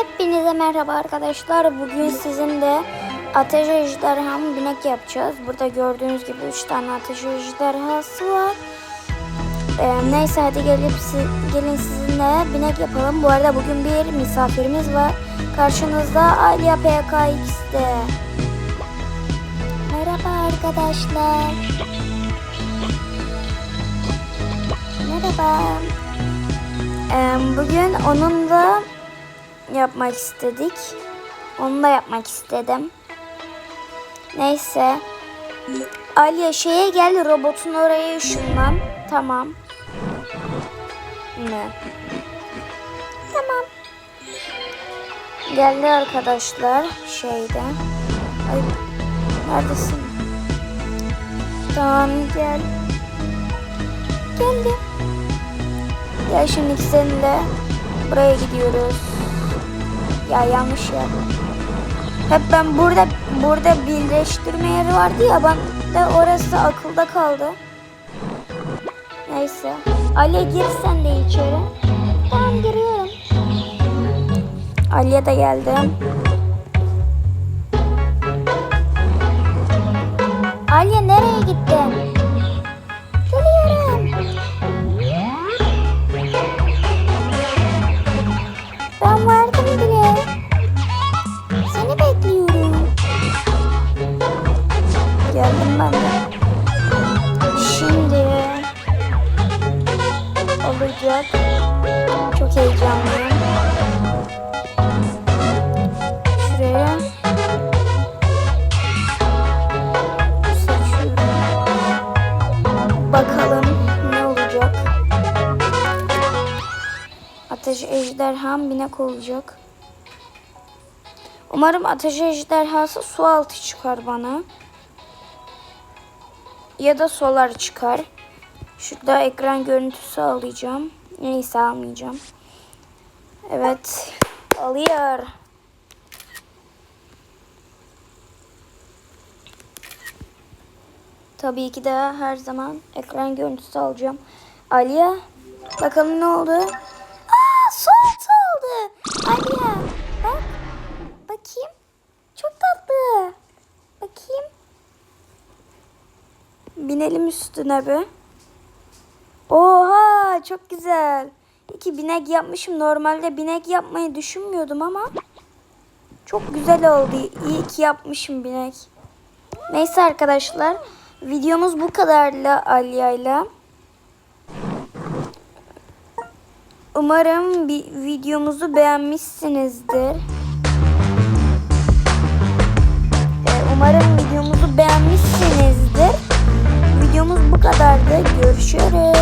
Hepinize merhaba arkadaşlar. Bugün sizinle ateş ejderhamı binek yapacağız. Burada gördüğünüz gibi 3 tane ateş ejderhası var. Ee, neyse hadi gelip gelin sizinle binek yapalım. Bu arada bugün bir misafirimiz var. Karşınızda Alya PKX'de. Merhaba arkadaşlar. Merhaba. Ee, bugün onunla yapmak istedik. Onu da yapmak istedim. Neyse. Aliye şeye gel robotun oraya ışınlan. Tamam. Ne? Tamam. Geldi arkadaşlar şeyde. Ay neredesin? Tamam gel. Geldi. Ya şimdi seninle buraya gidiyoruz. Ya yanlış yer. Hep ben burada burada birleştirme yeri vardı ya ben de orası akılda kaldı. Neyse. Ali gir sen de içeri. Tamam giriyorum. Ali'ye de geldim. Olacak. Çok heyecanlıyım. Şuraya seçiyorum. Bakalım ne olacak. Ateş ejderham binek olacak. Umarım ateş ejderhası su altı çıkar bana. Ya da solar çıkar. Şurada ekran görüntüsü alacağım. Neyse almayacağım. Evet. Alıyor. Tabii ki de her zaman ekran görüntüsü alacağım. Aliye bakalım ne oldu? Aa soğuk oldu. Aliye bak. Bakayım. Çok tatlı. Bakayım. Binelim üstüne be. Çok güzel. İki binek yapmışım. Normalde binek yapmayı düşünmüyordum ama çok güzel oldu. İyi ki yapmışım binek. Neyse arkadaşlar. Videomuz bu kadarla Alya'yla. Umarım bir videomuzu beğenmişsinizdir. Ee, Umarım videomuzu beğenmişsinizdir. Videomuz bu kadardı. Görüşürüz.